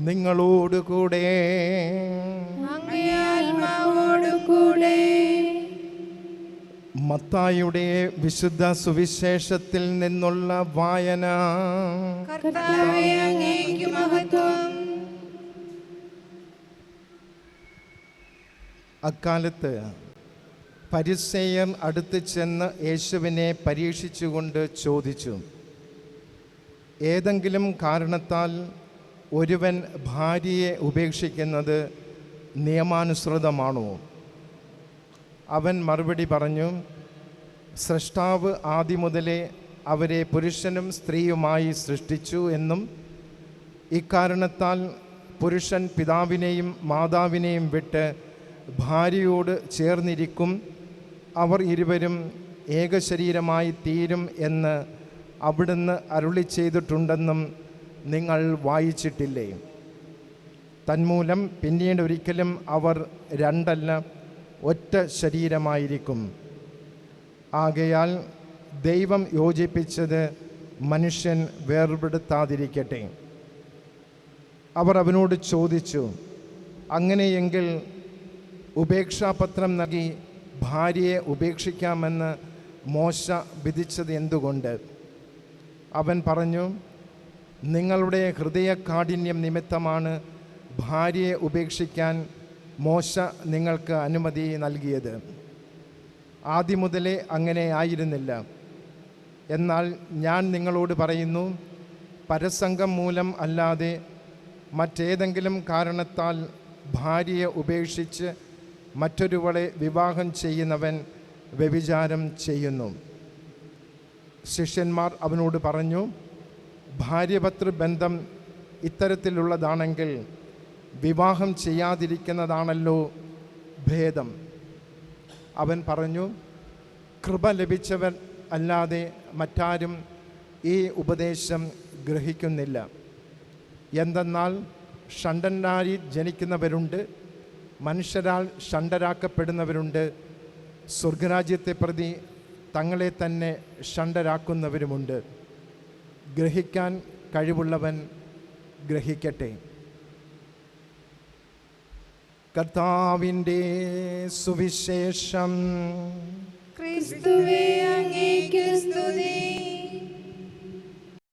നിങ്ങളോടുകൂടെ ആത്മാവോടുകൂടെ മത്തായുടെ വിശുദ്ധ സുവിശേഷത്തിൽ നിന്നുള്ള വായന. അക്കാലത്ത് പരിസയർ അടുത്ത് ചെന്ന് യേശുവിനെ പരീക്ഷിച്ചുകൊണ്ട് ചോദിച്ചു ഏതെങ്കിലും കാരണത്താൽ ഒരുവൻ ഭാര്യയെ ഉപേക്ഷിക്കുന്നത് നിയമാനുസൃതമാണോ? അവൻ മറുപടി പറഞ്ഞു സൃഷ്ടാവ് ആദ്യം മുതലേ അവരെ പുരുഷനും സ്ത്രീയുമായി സൃഷ്ടിച്ചു എന്നും ഇക്കാരണത്താൽ പുരുഷൻ പിതാവിനെയും മാതാവിനെയും വിട്ട് ഭാര്യയോട് ചേർന്നിരിക്കും അവർ ഇരുവരും ഏകശരീരമായി തീരും എന്ന് അവിടുന്ന് അരുളി ചെയ്തിട്ടുണ്ടെന്നും നിങ്ങൾ വായിച്ചിട്ടില്ലേ? തന്മൂലം പിന്നീട് ഒരിക്കലും അവർ രണ്ടല്ല ഒറ്റ ശരീരമായിരിക്കും. ആകയാൽ ദൈവം യോജിപ്പിച്ചത് മനുഷ്യൻ വേർപെടുത്താതിരിക്കട്ടെ. അവർ അവനോട് ചോദിച്ചു അങ്ങനെയെങ്കിൽ ഉപേക്ഷാപത്രം നൽകി ഭാര്യയെ ഉപേക്ഷിക്കാമെന്ന് മോശ വിധിച്ചത് എന്തുകൊണ്ട്? അവൻ പറഞ്ഞു നിങ്ങളുടെ ഹൃദയകാഠിന്യം നിമിത്തമാണ് ഭാര്യയെ ഉപേക്ഷിക്കാൻ മോശ നിങ്ങൾക്ക് അനുമതി നൽകിയത്. ആദ്യം മുതലേ അങ്ങനെ ആയിരുന്നില്ല. എന്നാൽ ഞാൻ നിങ്ങളോട് പറയുന്നു പരസംഗം മൂലം അല്ലാതെ മറ്റേതെങ്കിലും കാരണത്താൽ ഭാര്യയെ ഉപേക്ഷിച്ച് മറ്റൊരുവളെ വിവാഹം ചെയ്യുന്നവൻ വ്യഭിചാരം ചെയ്യുന്നു. ശിഷ്യന്മാർ അവനോട് പറഞ്ഞു ഭാര്യഭർത്തൃ ബന്ധം ഇത്തരത്തിലുള്ളതാണെങ്കിൽ വിവാഹം ചെയ്യാതിരിക്കുന്നതാണല്ലോ ഭേദം. അവൻ പറഞ്ഞു കൃപ ലഭിച്ചവൻ അല്ലാതെ മറ്റാരും ഈ ഉപദേശം ഗ്രഹിക്കുന്നില്ല. എന്തെന്നാൽ ഷണ്ടന്മാരിൽ ജനിക്കുന്നവരുണ്ട് മനുഷ്യരാൽ ഷണ്ടരാക്കപ്പെടുന്നവരുണ്ട് സ്വർഗരാജ്യത്തെ പ്രതി തങ്ങളെ തന്നെ ഷണ്ടരാക്കുന്നവരുമുണ്ട്. ഗ്രഹിക്കാൻ കഴിവുള്ളവൻ ഗ്രഹിക്കട്ടെ. കർത്താവിന്റെ സുവിശേഷം ക്രിസ്തുവേ